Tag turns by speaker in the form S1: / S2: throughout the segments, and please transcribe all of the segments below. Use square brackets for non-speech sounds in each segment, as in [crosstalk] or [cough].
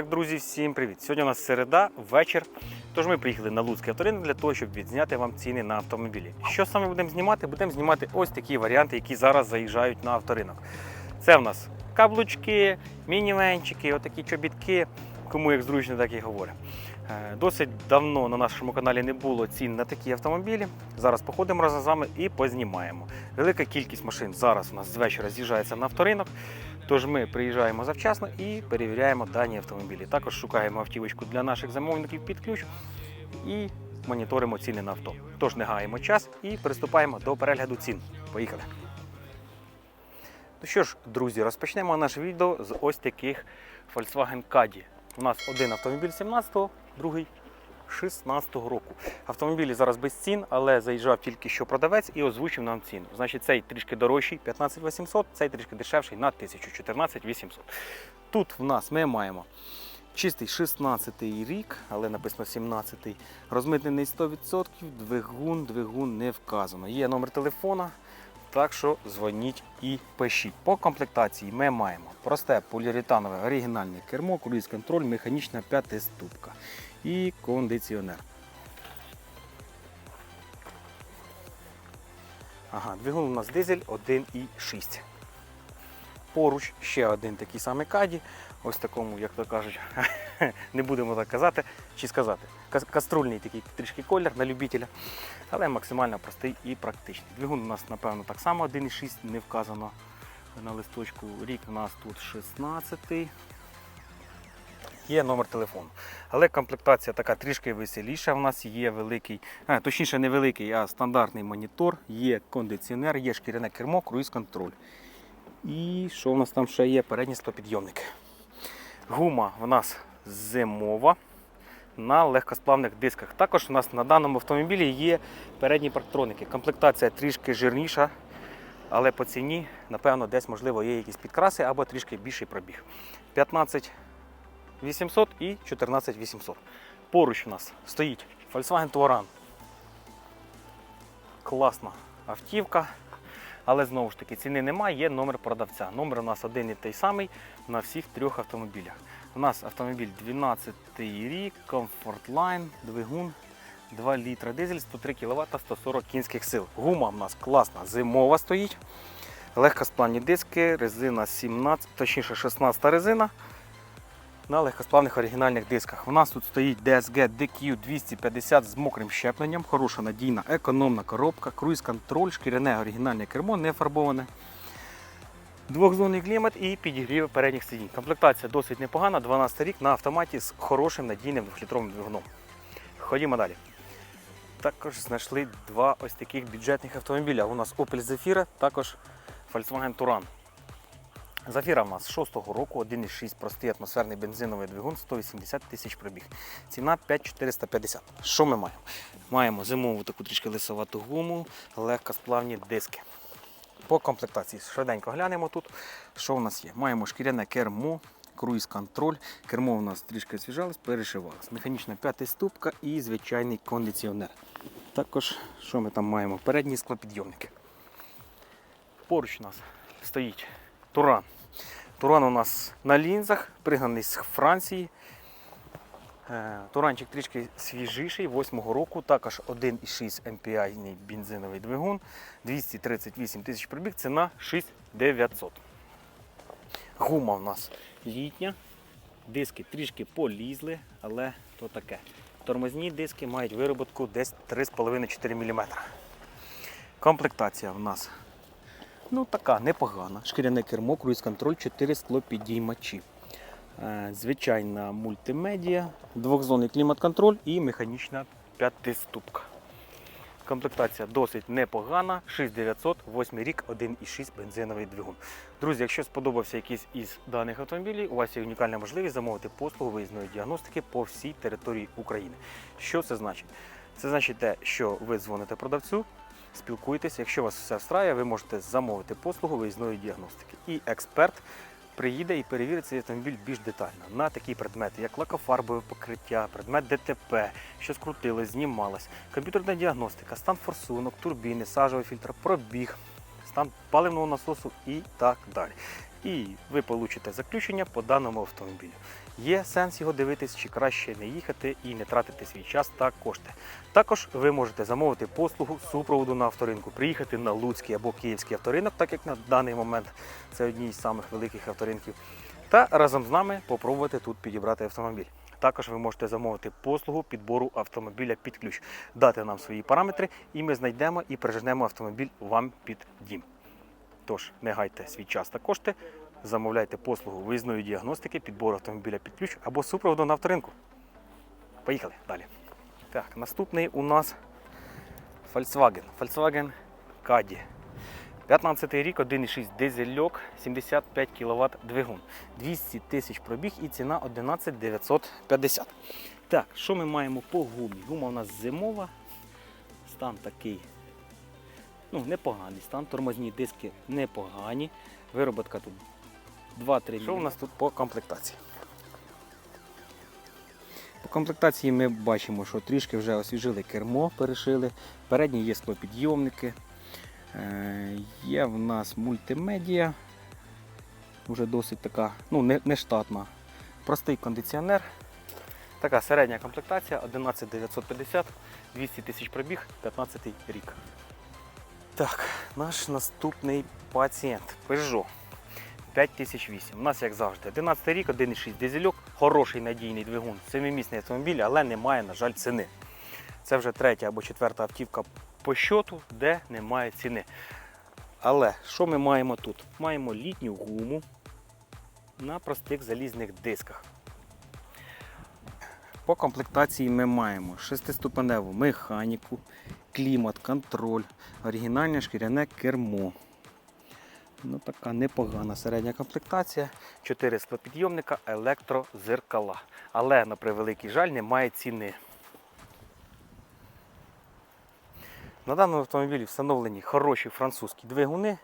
S1: так, друзі, всім привіт! Сьогодні у нас середа, вечір. Тож ми приїхали на Луцький авторинок для того, щоб відзняти вам ціни на автомобілі. Що саме будемо знімати? Будемо знімати ось такі варіанти, які зараз заїжджають на авторинок. Це в нас каблучки, мінівенчики, отакі чобітки. Кому як зручно, так і говорю. Е, Досить давно на нашому каналі не було цін на такі автомобілі. Зараз походимо разом з вами і познімаємо. Велика кількість машин зараз у нас з вечора з'їжджається на авторинок. Тож ми приїжджаємо завчасно і перевіряємо дані автомобілі. Також шукаємо автівочку для наших замовників під ключ і моніторимо ціни на авто. Тож не гаємо час і приступаємо до перегляду цін. Поїхали! Ну що ж, друзі, розпочнемо наше відео з ось таких Volkswagen Caddy. У нас один автомобіль 17-го, другий 16-го року. Автомобілі зараз без цін, але заїжджав тільки що продавець і озвучив нам ціну. Значить, цей трішки дорожчий 15 800, цей трішки дешевший на 1000 14 800. Тут в нас ми маємо чистий 16-й рік, але написано 17-й. Розмитнений 100%, двигун, двигун не вказано. Є номер телефона. Так що дзвоніть і пишіть. По комплектації ми маємо просте поліуретанове оригінальне кермо, круїз контроль, механічна п'ятиступка і кондиціонер. Ага, двигун у нас дизель 1,6. Поруч ще один такий самий каді, ось такому, як то кажуть, [laughs] не будемо так казати чи сказати. Каструльний такий трішки колір на любителя, але максимально простий і практичний. Двигун у нас, напевно, так само 1,6 не вказано на листочку. Рік у нас тут 16 Є номер телефону. Але комплектація така трішки веселіша. У нас є великий, а, точніше, не великий, а стандартний монітор, є кондиціонер, є шкіряне кермо, круїз-контроль. І що в нас там ще є? Передні склопідйомники. Гума в нас зимова на легкосплавних дисках. Також у нас на даному автомобілі є передні парктроники. Комплектація трішки жирніша, але по ціні, напевно, десь можливо є якісь підкраси або трішки більший пробіг. 15 800 і 14 800. Поруч у нас стоїть Volkswagen Touran. Класна автівка. Але знову ж таки ціни немає, є номер продавця. Номер у нас один і той самий на всіх трьох автомобілях. У нас автомобіль 12 рік, Comfort Line, двигун 2 літра дизель, 103 кВт, 140 кінських сил. Гума у нас класна, зимова стоїть. Легкосплавні диски, резина 17, точніше 16 резина на легкосплавних оригінальних дисках. У нас тут стоїть DSG DQ 250 з мокрим щепленням, хороша надійна економна коробка, круїз-контроль, шкіряне оригінальне кермо, не фарбоване. Двохзонний клімат і підігрів передніх сидінь. Комплектація досить непогана, 12 рік на автоматі з хорошим надійним 2-літровим двигуном. Ходімо далі. Також знайшли два ось таких бюджетних автомобіля. У нас Opel Zafira, також Volkswagen Touran. Зафіра в нас 6-го року, 1,6 простий атмосферний бензиновий двигун, 180 тисяч пробіг. Ціна 5450. Що ми маємо? Маємо зимову таку трішки лисовату гуму, легкосплавні диски. По комплектації швиденько глянемо тут, що у нас є. Маємо шкіряне кермо, круїз-контроль. Кермо у нас трішки освіжалось, перешивалось. Механічна п'ятиступка і звичайний кондиціонер. Також, що ми там маємо? Передні склопідйомники. Поруч у нас стоїть Туран. Туран у нас на лінзах, пригнаний з Франції. Е, Туранчик трішки свіжіший, 8-го року, також 1,6 MPI бензиновий двигун, 238 тисяч пробіг, ціна 6900. Гума у нас літня, диски трішки полізли, але то таке. Тормозні диски мають вироботку десь 3,5-4 мм. Комплектація в нас Ну, така непогана. Шкіряне кермо, круїз-контроль, 4 склопідіймачі. Е, Звичайна мультимедіа, двохзонний клімат-контроль і механічна п'ятиступка. Комплектація досить непогана. 6900, 8 рік, 1,6 бензиновий двигун. Друзі, якщо сподобався якийсь із даних автомобілів, у вас є унікальна можливість замовити послугу виїзної діагностики по всій території України. Що це значить? Це значить те, що ви дзвоните продавцю, спілкуйтесь. Якщо вас все встрає, ви можете замовити послугу виїзної діагностики. І експерт приїде і перевірить цей автомобіль більш детально на такі предмети, як лакофарбове покриття, предмет ДТП, що скрутилось, знімалось, комп'ютерна діагностика, стан форсунок, турбіни, сажовий фільтр, пробіг, стан паливного насосу і так далі. І ви получите заключення по даному автомобілю. Є сенс його дивитись, чи краще не їхати і не тратити свій час та кошти. Також ви можете замовити послугу супроводу на авторинку, приїхати на Луцький або Київський авторинок, так як на даний момент це одні з самих великих авторинків, та разом з нами попробувати тут підібрати автомобіль. Також ви можете замовити послугу підбору автомобіля під ключ, дати нам свої параметри, і ми знайдемо і приженемо автомобіль вам під дім. Тож не гайте свій час та кошти, замовляйте послугу виїзної діагностики, підбору автомобіля під ключ або супроводу на авторинку. Поїхали далі. Так, наступний у нас Volkswagen. Volkswagen Caddy. 15 рік, 1,6 дизельок, 75 кВт двигун. 200 тисяч пробіг і ціна 11 950. Так, що ми маємо по гумі? Гума у нас зимова. Стан такий. Ну, непоганий стан. Тормозні диски непогані. Вироботка тут 2-3 Що у нас тут по комплектації? По комплектації ми бачимо, що трішки вже освіжили кермо, перешили. Передні є склопідйомники. Е, Є в нас мультимедіа. Вже досить така, ну, не, не штатна. Простий кондиціонер. Така середня комплектація 11950, 200 тисяч пробіг, 15 рік. Так, наш наступний пацієнт Peugeot 5008. У нас, як завжди, 11 рік, 1,6 дизельок, хороший надійний двигун, семимісний автомобіль, але немає, на жаль, ціни. Це вже третя або четверта автівка по щоту, де немає ціни. Але що ми маємо тут? Маємо літню гуму на простих залізних дисках. По комплектації ми маємо шестиступеневу механіку, клімат, контроль, оригінальне шкіряне кермо. Ну, така непогана середня комплектація. 4 склопідйомника, електрозеркала. Але, на превеликий жаль, немає ціни. На даному автомобілі встановлені хороші французькі двигуни.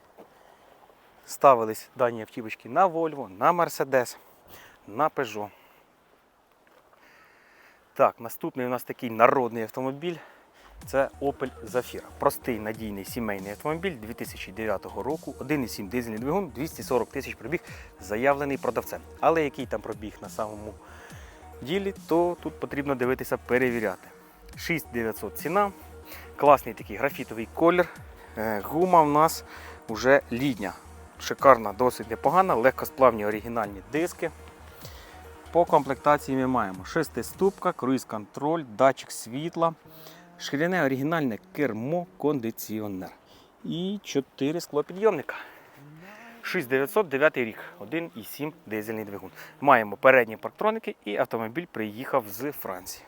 S1: Ставились дані автівочки на Volvo, на Mercedes, на Peugeot. Так, наступний у нас такий народний автомобіль. Це Opel Zafira. Простий надійний сімейний автомобіль 2009 року, 1,7 дизельний двигун, 240 тисяч пробіг, заявлений продавцем. Але який там пробіг на самому ділі, то тут потрібно дивитися, перевіряти. 6900 ціна, класний такий графітовий колір. Е, Гума в нас вже літня. Шикарна, досить непогана, легкосплавні оригінальні диски. По комплектації ми маємо шестиступка, круїз-контроль, датчик світла, шкіряне оригінальне кермо, кондиціонер. І 4 склопідйомника. 6909 рік, 1,7 дизельний двигун. Маємо передні парктроники і автомобіль приїхав з Франції.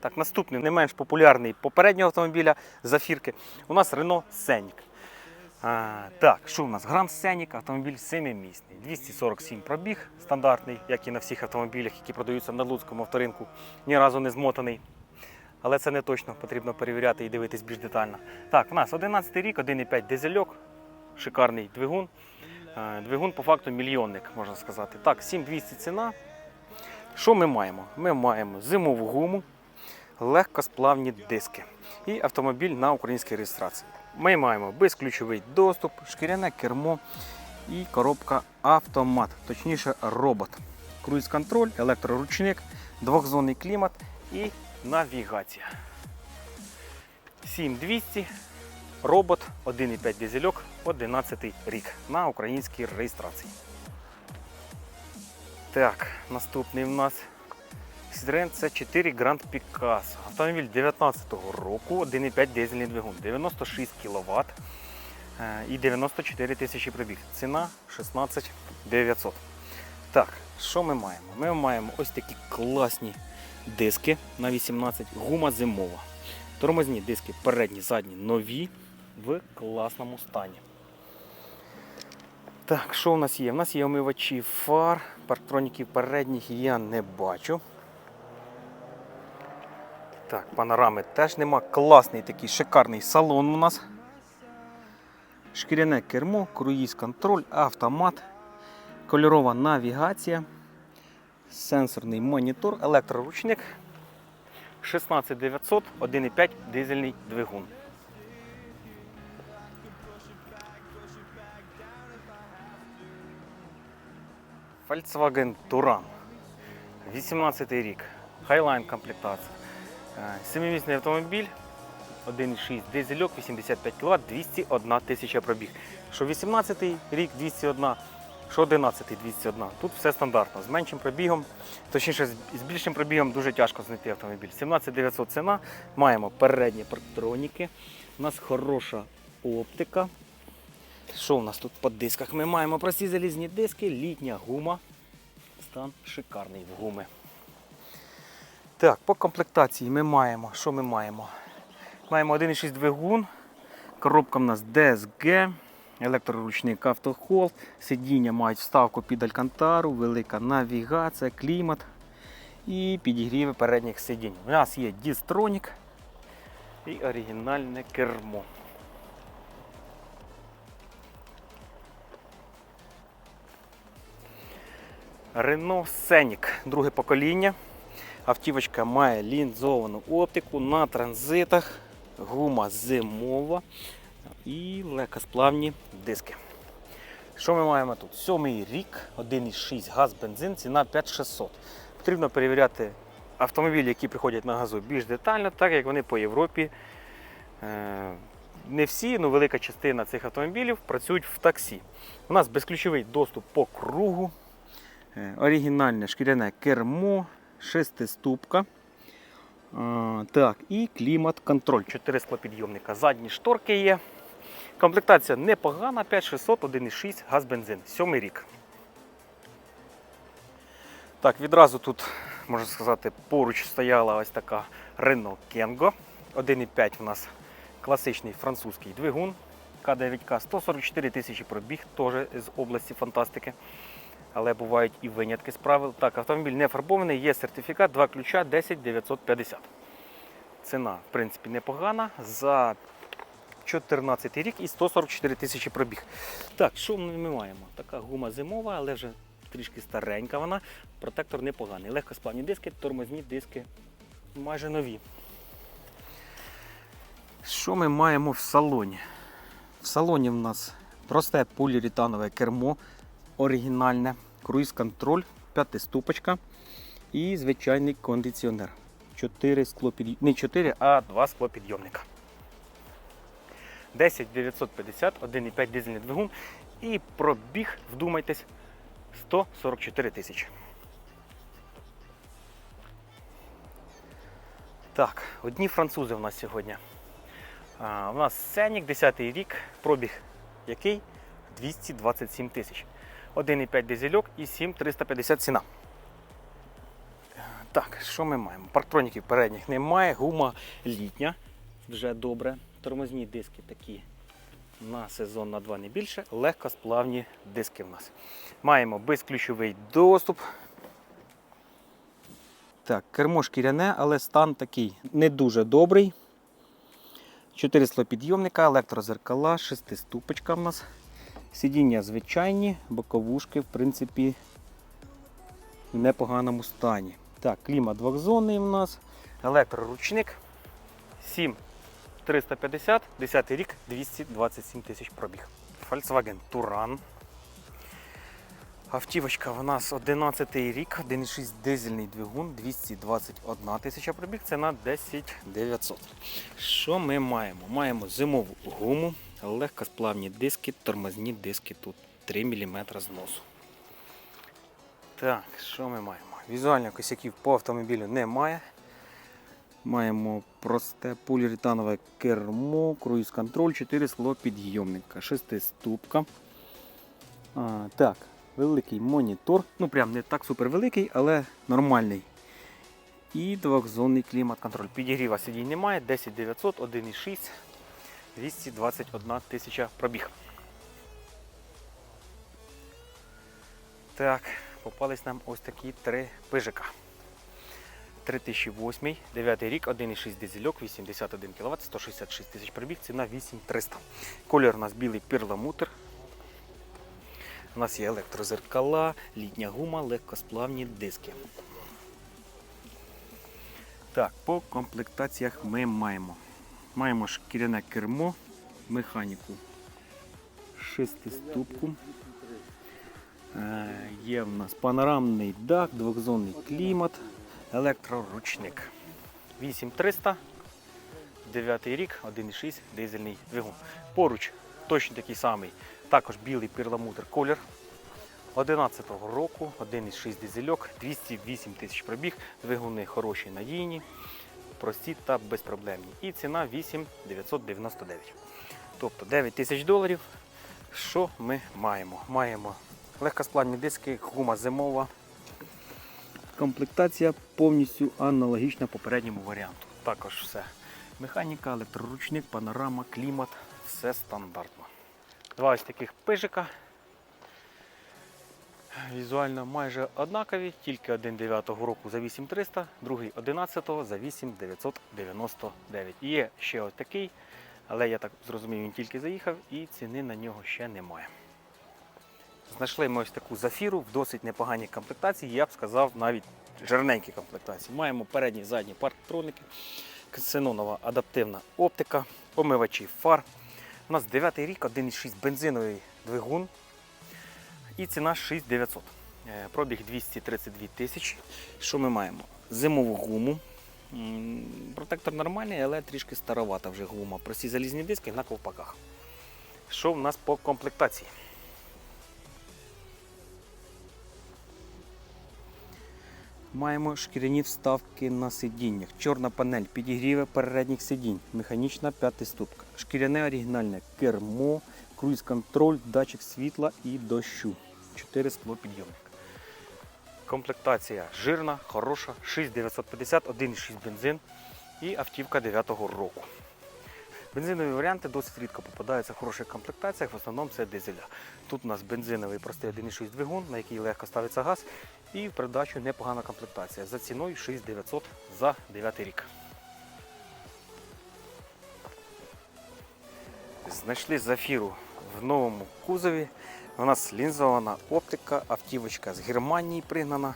S1: Так, наступний не менш популярний попереднього автомобіля зафірки. У нас Renault Scenic. А, так, що у нас? Grand Scenic, автомобіль семимісний. 247 пробіг, стандартний, як і на всіх автомобілях, які продаються на Луцькому авторинку. Ні разу не змотаний. Але це не точно, потрібно перевіряти і дивитись більш детально. Так, у нас 11 рік, 1,5 дизельок, шикарний двигун. Е, Двигун по факту мільйонник, можна сказати. Так, 7200 ціна. Що ми маємо? Ми маємо зимову гуму, легкосплавні диски і автомобіль на українській реєстрації. Ми маємо безключовий доступ, шкіряне кермо і коробка автомат, точніше робот. Круїз-контроль, електроручник, двохзонний клімат і навігація. 7200, робот, 1,5 дизельок, 11 рік на українській реєстрації. Так, наступний в нас Citroen C4 Grand Picasso. Автомобіль 19-го року, 1,5 дизельний двигун, 96 кВт і 94 тисячі пробіг. Ціна 16 900. Так, що ми маємо? Ми маємо ось такі класні диски на 18, гума зимова. Тормозні диски передні, задні, нові в класному стані. Так, що у нас є? У нас є омивачі фар, парктроніків передніх я не бачу. Так, панорами теж нема. Класний такий шикарний салон у нас. Шкіряне кермо, круїз контроль, автомат, кольорова навігація, сенсорний монітор, електроручник. 16900, 1,5 дизельний двигун. Volkswagen Touran. 18 рік. Highline комплектація. Е, Семимісний автомобіль. 1,6 дизельок, 85 кВт, 201 тисяча пробіг. Що 18-й рік 201, що 11 201. Тут все стандартно. З меншим пробігом, точніше, з більшим пробігом дуже тяжко знайти автомобіль. 17900 ціна. Маємо передні парктроніки. У нас хороша оптика. Що у нас тут по дисках? Ми маємо прості залізні диски, літня гума. Стан шикарний в гуми. Так, по комплектації ми маємо. Що ми маємо? Маємо 1,6 двигун. Коробка в нас DSG, електроручник автохолд, сидіння мають вставку під алькантару, велика навігація, клімат і підігріви передніх сидінь. У нас є дістронік і оригінальне кермо. Renault Scenic, друге покоління. Автівочка має лінзовану оптику на транзитах, гума зимова і легкосплавні диски. Що ми маємо тут? Сьомий рік, 1,6 газ, бензин, ціна 5600. Потрібно перевіряти автомобілі, які приходять на газу більш детально, так як вони по Європі. е, Не всі, але велика частина цих автомобілів працюють в таксі. У нас безключовий доступ по кругу, е, оригінальне шкіряне кермо, шестиступка. Так, і клімат-контроль. 4 склопідйомника. Задні шторки є. Комплектація непогана, 5600, 1,6 газ бензин. Сьомий рік. Так, відразу тут, можна сказати, поруч стояла ось така Renault Kengo. 1,5 у нас класичний французький двигун. К9К 144 тисячі пробіг, теж з області фантастики. Але бувають і винятки з правил. Так, автомобіль не фарбований, є сертифікат, два ключа 10 950. Ціна, в принципі, непогана. За 14 рік і 144 тисячі пробіг. Так, що ми маємо? Така гума зимова, але вже трішки старенька вона. Протектор непоганий. Легкосплавні диски, тормозні диски майже нові. Що ми маємо в салоні? В салоні в нас просте поліуретанове кермо оригінальне, круїз-контроль, п'ятиступочка і звичайний кондиціонер. 4 склопід... Не 4, а 2 склопідйомника. 10 950, 1,5 дизельний двигун і пробіг, вдумайтесь, 144 тисячі. Так, одні французи в нас сьогодні. А, у нас Сенік, 10 й рік, пробіг який? 227 тисяч. 1,5 дизельок і 7,350 ціна. Так, що ми маємо? Парктроніків передніх немає, гума літня, вже добре. Тормозні диски такі на сезон на 2 не більше. Легкосплавні диски в нас. Маємо безключовий доступ. Так, кермо шкіряне, але стан такий не дуже добрий. 4 склопідйомника, електрозеркала, шестиступочка в нас. Сидіння звичайні, боковушки, в принципі, в непоганому стані. Так, клімат двохзонний у нас, електроручник 7350, 10 рік, 227 тисяч пробіг. Volkswagen Touran. Автівочка у нас 11 рік, 1,6 дизельний двигун, 221 тисяча пробіг, ціна 10 900. Що ми маємо? Маємо зимову гуму, легкосплавні диски, тормозні диски тут 3 мм зносу. Так, що ми маємо? Візуально косяків по автомобілю немає. Маємо просте поліуретанове кермо, круїз-контроль, 4 склопідйомника, шестиступка. А, так, великий монітор. Ну прям не так супер великий, але нормальний. І двохзонний клімат-контроль. Підігріва сидінь немає, 10 900, 1,6, 221 тисяча пробіг. Так, попались нам ось такі три пижика. 3008, 9 рік, 1,6 дизельок, 81 кВт, 166 тисяч пробіг, ціна 8300. Колір у нас білий перламутр. У нас є електрозеркала, літня гума, легкосплавні диски. Так, по комплектаціях ми маємо. Маємо шкіряне кермо, механіку, шестиступку, Е, Є в нас панорамний дах, двохзонний клімат, електроручник. 8300, 9 рік, 1,6 дизельний двигун. Поруч точно такий самий, також білий перламутр колір. 11-го року, 1,6 дизельок, 208 тисяч пробіг, двигуни хороші, надійні, прості та безпроблемні. І ціна 8,999. Тобто 9 тисяч доларів. Що ми маємо? Маємо легкосплавні диски, гума зимова. Комплектація повністю аналогічна попередньому варіанту. Також все. Механіка, електроручник, панорама, клімат, все стандартно. Два ось таких пижика. Візуально майже однакові, тільки один 9-го року за 8300, другий 11-го за 8999. Є ще ось такий, але я так зрозумів, він тільки заїхав і ціни на нього ще немає. Знайшли ми ось таку зафіру в досить непоганій комплектації, я б сказав, навіть жирненькій комплектації. Маємо передні задні парктроники, ксенонова адаптивна оптика, помивачі фар. У нас 9 рік, 1,6 бензиновий двигун і ціна 6900. Е, Пробіг 232 тисячі. Що ми маємо? Зимову гуму. Протектор нормальний, але трішки старовата вже гума. Прості залізні диски на ковпаках. Що в нас по комплектації? Маємо шкіряні вставки на сидіннях, чорна панель, підігріви передніх сидінь, механічна п'ятиступка, шкіряне оригінальне кермо, круїз-контроль, датчик світла і дощу. 4 склопідйомник. Комплектація жирна, хороша, 6950, 1,6 бензин і автівка 9-го року. Бензинові варіанти досить рідко попадаються в хороших комплектаціях, в основному це дизеля. Тут у нас бензиновий простий 1,6 двигун, на який легко ставиться газ, і в придачу непогана комплектація за ціною 6900 за 9 рік. Знайшли зафіру в новому кузові. У нас лінзована оптика, автівочка з Германії пригнана.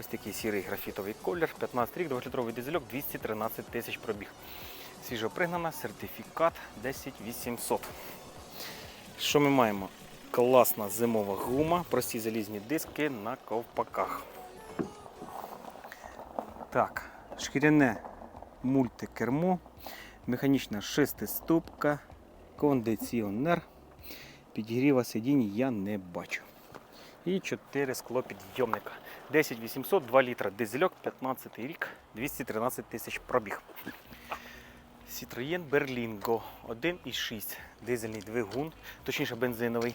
S1: Ось такий сірий графітовий колір, 15 рік, 2-літровий дизельок, 213 тисяч пробіг. Свіжо пригнана, сертифікат 10800. Що ми маємо? Класна зимова гума, прості залізні диски на ковпаках. Так, шкіряне мультикермо, механічна шестиступка, кондиціонер. Підігріва сидінь я не бачу. І 4 склопідйомника. 10800, 2 літра дизельок, 15 рік, 213 тисяч пробіг. Citroën Berlingo 1,6 дизельний двигун, точніше бензиновий.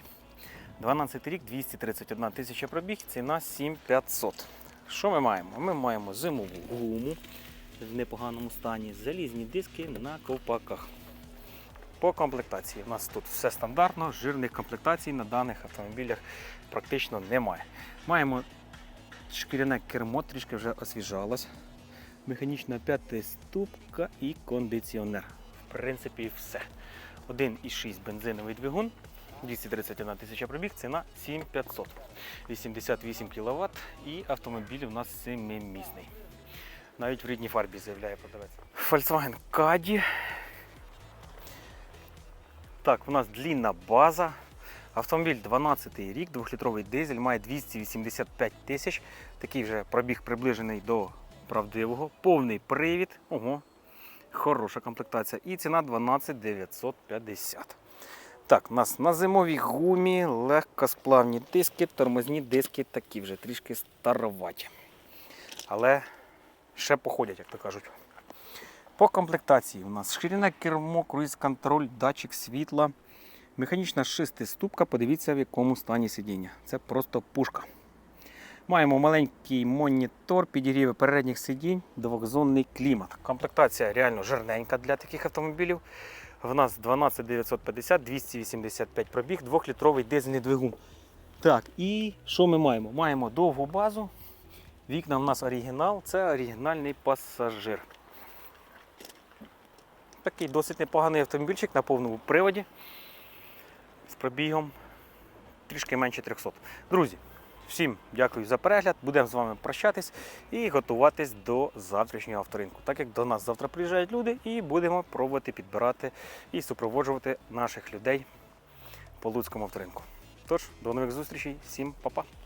S1: 12 рік, 231 тисяча пробіг, ціна 7500. Що ми маємо? Ми маємо зимову гуму в непоганому стані, залізні диски на ковпаках. По комплектації у нас тут все стандартно, жирних комплектацій на даних автомобілях практично немає. Маємо шкіряне кермо, трішки вже освіжалось. Механічна п'ятиступка і кондиціонер. В принципі, все. 1,6 бензиновий двигун, 231 тисяча пробіг, ціна 7500. 88 кВт і автомобіль у нас семимісний. Навіть в рідній фарбі заявляє продавець. Volkswagen Caddy. Так, у нас длінна база. Автомобіль 12 рік, 2-літровий дизель, має 285 тисяч. Такий вже пробіг приближений до правдивого. Повний привід. Ого, хороша комплектація. І ціна 12 950. Так, у нас на зимовій гумі легкосплавні диски, тормозні диски такі вже трішки староваті. Але ще походять, як то кажуть. По комплектації у нас шкіряне кермо, круїз-контроль, датчик світла, механічна шестиступка. Подивіться, в якому стані сидіння. Це просто пушка. Маємо маленький монітор, підігріви передніх сидінь, двохзонний клімат. Комплектація реально жирненька для таких автомобілів. В нас 12950, 285 пробіг, 2-літровий дизельний двигун. Так, і що ми маємо? Маємо довгу базу. Вікна в нас оригінал, це оригінальний пасажир. Такий досить непоганий автомобільчик на повному приводі з пробігом трішки менше 300. Друзі, всім дякую за перегляд. Будемо з вами прощатись і готуватись до завтрашнього авторинку. Так як до нас завтра приїжджають люди, і будемо пробувати підбирати і супроводжувати наших людей по Луцькому авторинку. Тож, до нових зустрічей, всім па-па!